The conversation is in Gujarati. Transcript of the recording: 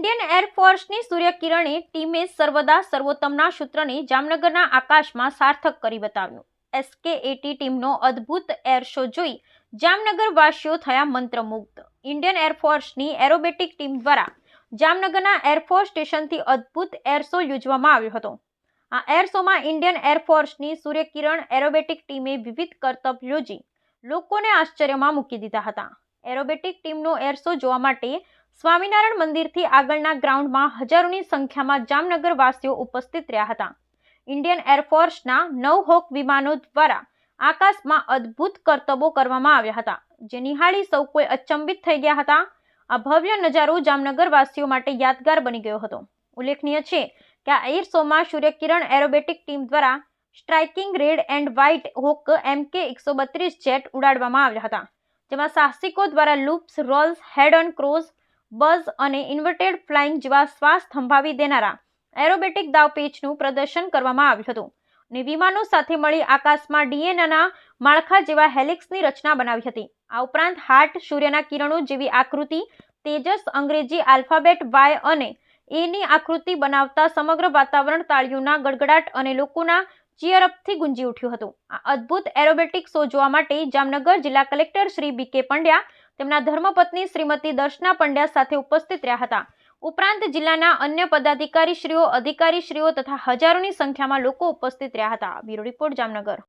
ઇન્ડિયન એરફોર્સની સૂર્યકિરણી ટીમે સર્વદા સર્વોત્તમના સૂત્રને જામનગરના આકાશમાં સાર્થક કરી બતાવ્યું. એસકે એટી ટીમનો અદ્ભુત એર શો જોઈ જામનગરવાસીઓ થયા મંત્રમુગ્ધ. ઇન્ડિયન એરફોર્સની એરોબેટિક ટીમ દ્વારા જામનગરના એરફોર્સ સ્ટેશનથી અદ્ભુત એર શો યોજવામાં આવ્યો હતો. આ એર શોમાં ઇન્ડિયન એરફોર્સની સૂર્યકિરણ એરોબેટિક ટીમે વિવિધ કરતબ યોજી લોકોને આશ્ચર્યમાં મૂકી દીધા હતા. એરોબેટિક ટીમનો એર શો જોવા માટે સ્વામિનારાયણ મંદિરથી આગળના ગ્રાઉન્ડમાં હજારોની સંખ્યામાં જામનગર વાસીઓ ઉપસ્થિત રહ્યા હતા. ઇન્ડિયન એરફોર્સના નવ હોક વિમાનો દ્વારા આકાશમાં અદ્ભુત કરતબો કરવામાં આવ્યા હતા, જે નિહાળી સૌ કોઈ અચંબિત થઈ ગયા હતા. આ ભવ્ય નજારો જામનગર વાસીઓ માટે યાદગાર બની ગયો હતો. ઉલ્લેખનીય છે કે આ એર શોમાં સૂર્યકિરણ એરોબેટિક ટીમ દ્વારા striking red and white Hawk M K એકસો બત્રીસ જેટ ઉડાડવામાં આવ્યા હતા, જેમાં સાહસિકો દ્વારા loops rolls, head on cross buzz અને ઇન્વર્ટેડ ફ્લાઇંગ જેવા શ્વાસ થંભાવી દેનારા એરોબેટિક દાવપેચનું પ્રદર્શન કરવામાં આવ્યું હતું અને વિમાનો સાથે મળી આકાશમાં ડીએનએના માળખા જેવા હેલિક્સની રચના બનાવી હતી. આ ઉપરાંત હાર્ટ, સૂર્યના કિરણો જેવી આકૃતિ, તેજસ, અંગ્રેજી આલ્ફાબેટ, વાય અને એની આકૃતિ બનાવતા સમગ્ર વાતાવરણ તાળીઓના ગડગડાટ અને લોકોના ચીયરઅપથી ગુંજી ઉઠ્યું હતું. આ અદ્ભુત એરોબેટિક શો જોવા માટે જામનગર જિલ્લા કલેક્ટર શ્રી બી કે પંડ્યા તેમના ધર્મપત્ની શ્રીમતી દર્શના પંડ્યા સાથે ઉપસ્થિત રહ્યા હતા. ઉપરાંત જિલ્લાના અન્ય પદાધિકારીશ્રીઓ, અધિકારીશ્રીઓ તથા હજારોની સંખ્યામાં લોકો ઉપસ્થિત રહ્યા હતા. Bureau report Jamnagar.